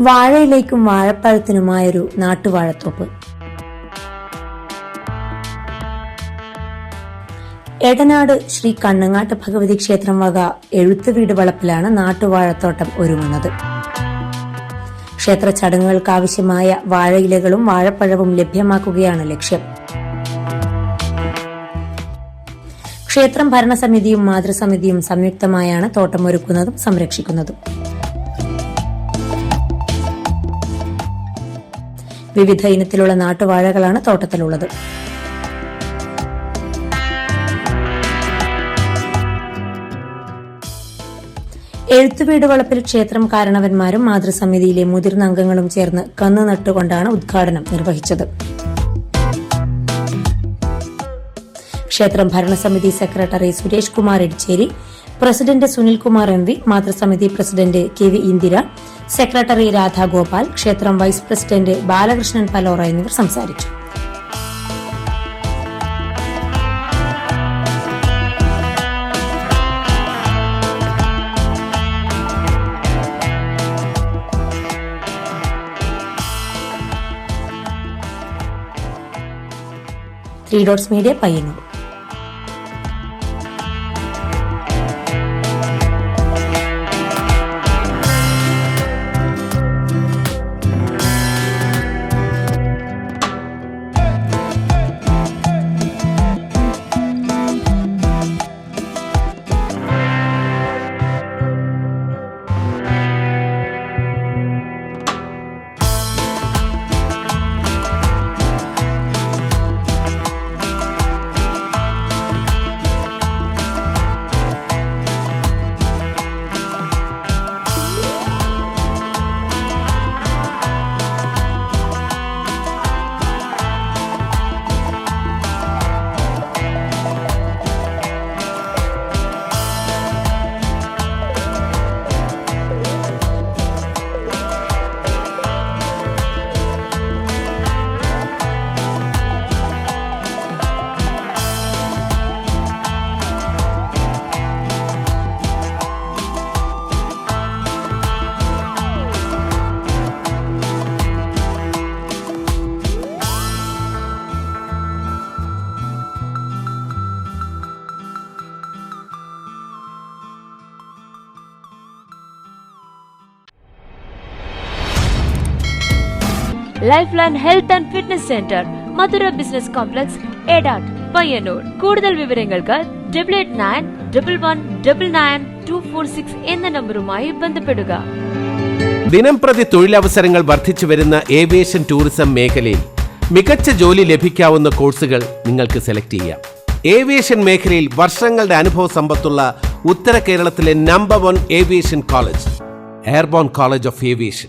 വാഴയിലേക്കും വാഴപ്പഴത്തിനുമായൊരു നാട്ടുവാഴത്തോപ്പ്. എടനാട് ശ്രീ കണ്ണങ്ങാട്ട് ഭഗവതി ക്ഷേത്രം വക എഴുത്ത് വീട് വളപ്പിലാണ് നാട്ടുവാഴത്തോട്ടം ഒരുങ്ങുന്നത്. ക്ഷേത്ര ചടങ്ങുകൾക്കാവശ്യമായ വാഴയിലകളും വാഴപ്പഴവും ലഭ്യമാക്കുകയാണ് ലക്ഷ്യം. ക്ഷേത്രം ഭരണസമിതിയും മാതൃസമിതിയും സംയുക്തമായാണ് തോട്ടം ഒരുക്കുന്നതും സംരക്ഷിക്കുന്നതും. വിവിധ ഇനത്തിലുള്ള നാട്ടുവാഴകളാണ് തോട്ടത്തിലുള്ളത്. എഴുത്തുവീട് വളപ്പിൽ ക്ഷേത്രം കാരണവന്മാരും മാതൃസമിതിയിലെ മുതിർന്ന അംഗങ്ങളും ചേർന്ന് കന്ന് നട്ടുകൊണ്ടാണ് ഉദ്ഘാടനം നിർവഹിച്ചത്. ക്ഷേത്രം ഭരണസമിതി secretary Suresh Kumar Edicheri president Sunilkumar M V മാതൃസമിതി president K V Indira secretary Radhagopal ക്ഷേത്രം വൈസ് പ്രസിഡന്റ് ബാലകൃഷ്ണൻ പലോറ എന്നിവർ സംസാരിച്ചു. Three dots media Payyanur. Life line health and fitness centre Madhura business complex Edat Payyanur കൂടുതൽ വിവരങ്ങൾക്ക് double eight nine double one double nine two four six എന്ന നമ്പറുമായി ബന്ധപ്പെടുക. ദിനംപ്രതി തൊഴിലവസരങ്ങൾ വർദ്ധിച്ചു വരുന്ന ഏവിയേഷൻ ടൂറിസം മേഖലയിൽ മികച്ച ജോലി ലഭിക്കാവുന്ന കോഴ്സുകൾ നിങ്ങൾക്ക് സെലക്ട് ചെയ്യാം. ഏവിയേഷൻ മേഖലയിൽ വർഷങ്ങളുടെ അനുഭവ സമ്പത്തുള്ള ഉത്തര കേരളത്തിലെ number one aviation college Airborne College of Aviation.